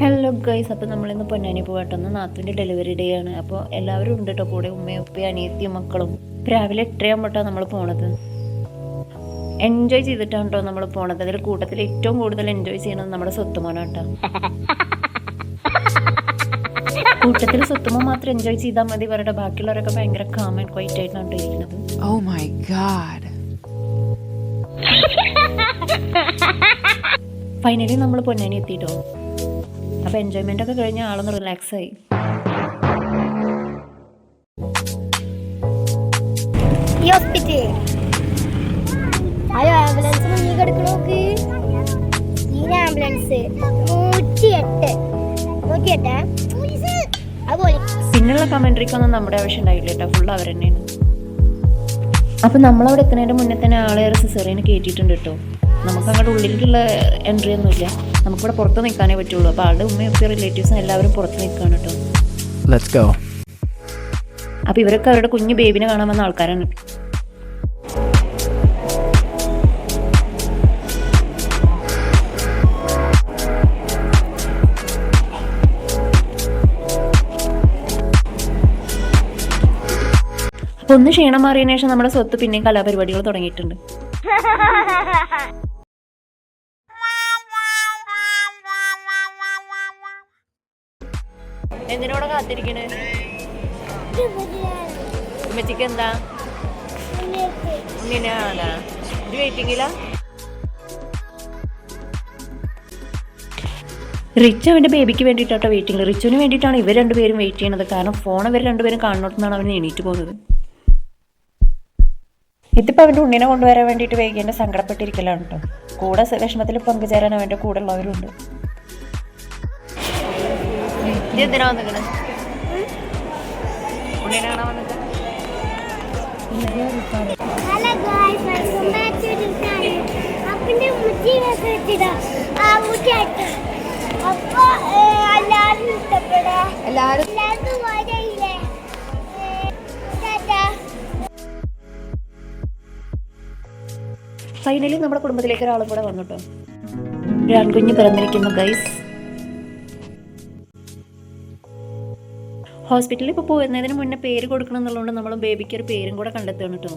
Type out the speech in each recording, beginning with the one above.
Hello guys അപ്പോൾ നമ്മളിന്ന് പൊന്നാനി പോകട്ടെന്ന് നാത്തിന്റെ ഡെലിവറി ഡേ ആണ്. അപ്പോൾ എല്ലാവരും ഉണ്ട് കേട്ടോ കൂടെ ഉമ്മയും ഉപ്പയും അനിയത്തിയും മക്കളും. രാവിലെ എട്ടരയാകുമ്പോട്ടാണ് നമ്മൾ പോണത്. എൻജോയ് ചെയ്തിട്ടാണ് കേട്ടോ നമ്മൾ പോണത്. അതിൽ കൂട്ടത്തിൽ ഏറ്റവും കൂടുതൽ എൻജോയ് ചെയ്യണത് നമ്മുടെ സ്വത്തുമോനാട്ടോ കൂട്ടത്തിൽ സ്വത്തുമോ മാത്രം എൻജോയ് ചെയ്താൽ മതി ഇവരുടെ ബാക്കിയുള്ളവരൊക്കെ ഭയങ്കര കാം ആൻഡ് ക്വൈറ്റ് ആയിട്ടാണ് കേട്ടോ ഇരിക്കുന്നത് my god. ഫൈനലി നമ്മൾ പൊന്നാനി എത്തിയിട്ടോ അപ്പോൾ എൻജോയ്മെന്റ് ഒക്കെ കഴിഞ്ഞ ആളൊന്ന് റിലാക്സ് ആയി. ഈ ഹോസ്പിറ്റൽ അയ്യോ ആംബുലൻസ് മുന്നിൽ കിടക്കണ നോക്ക്. ഈ ആംബുലൻസ് നൂറ്റി എട്ട് നൂറ്റി എട്ട് അതുപോലെ പിന്നുള്ള കമൻട്രിക്കൊന്നും നമ്മുടെ ആവശ്യം ഉണ്ടായില്ല കേട്ടോ. ഫുൾ അവർ തന്നെയാണ്. അപ്പം നമ്മളവിടെ എത്തുന്നതിന്റെ മുന്നേ തന്നെ ആളേറെ സിസേറിയന് കയറ്റിയിട്ടുണ്ട് കേട്ടോ. നമുക്ക് അങ്ങോട്ട് ഉള്ളിലേക്കുള്ള എൻട്രി ഒന്നുമില്ല. നമുക്കിവിടെ പുറത്ത് നിൽക്കാനേ പറ്റുള്ളൂ. അപ്പോൾ ആളുടെ ഉമ്മയും ഉപ്പയും റിലേറ്റീവ്സും എല്ലാവരും പുറത്ത് നിൽക്കുകയാണ് കേട്ടോ. ലെറ്റ്സ് ഗോ അപ്പോൾ ഇവരൊക്കെ അവരുടെ കുഞ്ഞു ബേബിനെ കാണാൻ വന്ന ആൾക്കാരാണ്. അപ്പോൾ ഒന്ന് ക്ഷീണം മാറിയതിനു ശേഷം നമ്മുടെ സ്വത്ത് പിന്നെയും കലാപരിപാടികൾ തുടങ്ങിയിട്ടുണ്ട്. എന്തിനോടെ കാത്തിരിക്കണേ? എന്താ? ഉണ്ണിനാണോ റിച്ച് അവന്റെ ബേബിക്ക് വേണ്ടിയിട്ടാട്ടോ വെയിറ്റിംഗ് റിച്ചുവിന് വേണ്ടിയിട്ടാണ് ഇവർ രണ്ടുപേരും വെയിറ്റ് ചെയ്യണത്. കാരണം ഫോൺ ഇവർ രണ്ടുപേരും കാണുന്നിടത്തുനിന്നാണ് അവൻ എണീറ്റ് പോകുന്നത്. ഇതിപ്പോൾ അവന്റെ ഉണ്ണിനെ കൊണ്ടുവരാൻ വേണ്ടിയിട്ട് വൈകിന്റെ സങ്കടപ്പെട്ടിരിക്കലാണ് കേട്ടോ കൂടെ വിഷമത്തിൽ പങ്കുചേരാൻ അവന്റെ കൂടെ ഉള്ളവരുണ്ട്. ഇത് എന്തിനാ വന്നിക്കണേ ഉണ്ണിനെ കാണാൻ വന്നിട്ട് hello guys welcome back to the channel അപ്പന്റെ മുച്ചി വെച്ചിടാ ആ ഇഷ്ടപ്പെടാ? എല്ലാവർക്കും വരയില്ലേ? ഫൈനലി നമ്മുടെ കുടുംബത്തിലേക്ക് ഒരാളും കൂടെ വന്നു കേട്ടോ ഒരു ആൺകുഞ്ഞ് പിറന്നിരിക്കുന്നു ഗൈസ് ഹോസ്പിറ്റലിൽ ഇപ്പോൾ പോയിരുന്നതിന് മുന്നേ പേര് കൊടുക്കണം എന്നുള്ളതുകൊണ്ട് നമ്മൾ ബേബിക്ക് ഒരു പേരും കൂടെ കണ്ടെത്തുകയാണ് കേട്ടോ.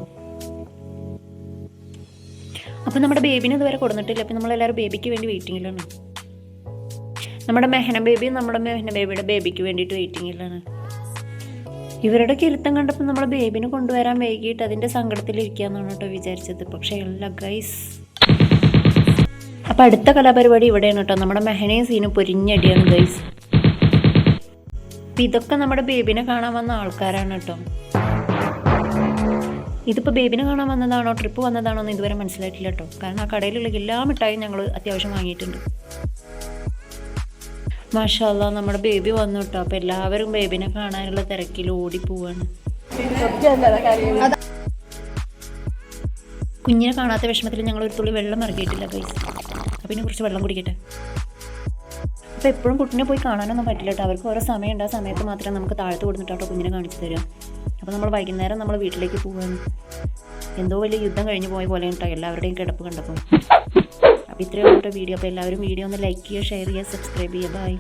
അപ്പോൾ നമ്മുടെ ബേബിനെ ഇതുവരെ കൊടുത്തിട്ടില്ല. അപ്പോൾ നമ്മളെല്ലാവരും ബേബിക്ക് വേണ്ടി വെയിറ്റിങ്ങിലാണ് നമ്മുടെ മെഹന ബേബിയും നമ്മുടെ മെഹന ബേബിയുടെ ബേബിക്ക് വേണ്ടിയിട്ട് വെയിറ്റിങ്ങിലാണ് ഇവരുടെ കിരുത്തം കണ്ടപ്പോൾ നമ്മൾ ബേബിനെ കൊണ്ടുവരാൻ വൈകിട്ട് അതിന്റെ സങ്കടത്തിലിരിക്കാന്നാണ് കേട്ടോ വിചാരിച്ചത്. പക്ഷേ അല്ല ഗൈസ് അപ്പം അടുത്ത കലാപരിപാടി ഇവിടെയാണ് കേട്ടോ. നമ്മുടെ മെഹനയും സീനും പൊരിഞ്ഞടിയാണ് ഗൈസ് അപ്പം ഇതൊക്കെ നമ്മുടെ ബേബിനെ കാണാൻ വന്ന ആൾക്കാരാണ് കേട്ടോ. ഇതിപ്പോൾ ബേബിനെ കാണാൻ വന്നതാണോ ട്രിപ്പ് വന്നതാണോ എന്ന് ഇതുവരെ മനസ്സിലായിട്ടില്ല കേട്ടോ. കാരണം ആ കടയിലുള്ള എല്ലാ മിഠായും ഞങ്ങൾ അത്യാവശ്യം വാങ്ങിയിട്ടുണ്ട്. മാഷാല്ല നമ്മുടെ ബേബി വന്നു കേട്ടോ. അപ്പോൾ എല്ലാവരും ബേബിനെ കാണാനുള്ള തിരക്കിൽ ഓടി പോവാണ്. കുഞ്ഞിനെ കാണാത്ത വിഷമത്തിൽ ഞങ്ങൾ ഒരു തുള്ളി വെള്ളം ഇറക്കിയിട്ടില്ല ഗൈസ് അപ്പം ഇതിനെ കുറച്ച് വെള്ളം കുടിക്കട്ടെ. അപ്പോൾ എപ്പോഴും കുട്ടിനെ പോയി കാണാനൊന്നും പറ്റില്ല കേട്ടോ അവർക്ക് ഓരോ സമയമുണ്ട്. ആ സമയത്ത് മാത്രമേ നമുക്ക് താഴത്ത് കൊടുത്തിട്ടോ കുഞ്ഞിനെ കാണിച്ചു തരാം. അപ്പോൾ നമ്മൾ വൈകുന്നേരം നമ്മൾ വീട്ടിലേക്ക് പോവാണ്. എന്തോ വലിയ യുദ്ധം കഴിഞ്ഞു പോയ പോലെ കേട്ടോ എല്ലാവരുടെയും കിടപ്പ് കണ്ടപ്പോൾ അപ്പോൾ ഇത്രയും കേട്ടോ വീഡിയോ. അപ്പോൾ എല്ലാവരും വീഡിയോ ഒന്ന് ലൈക്ക് ചെയ്യുക ഷെയർ ചെയ്യുക സബ്സ്ക്രൈബ് ചെയ്യുക. ബൈ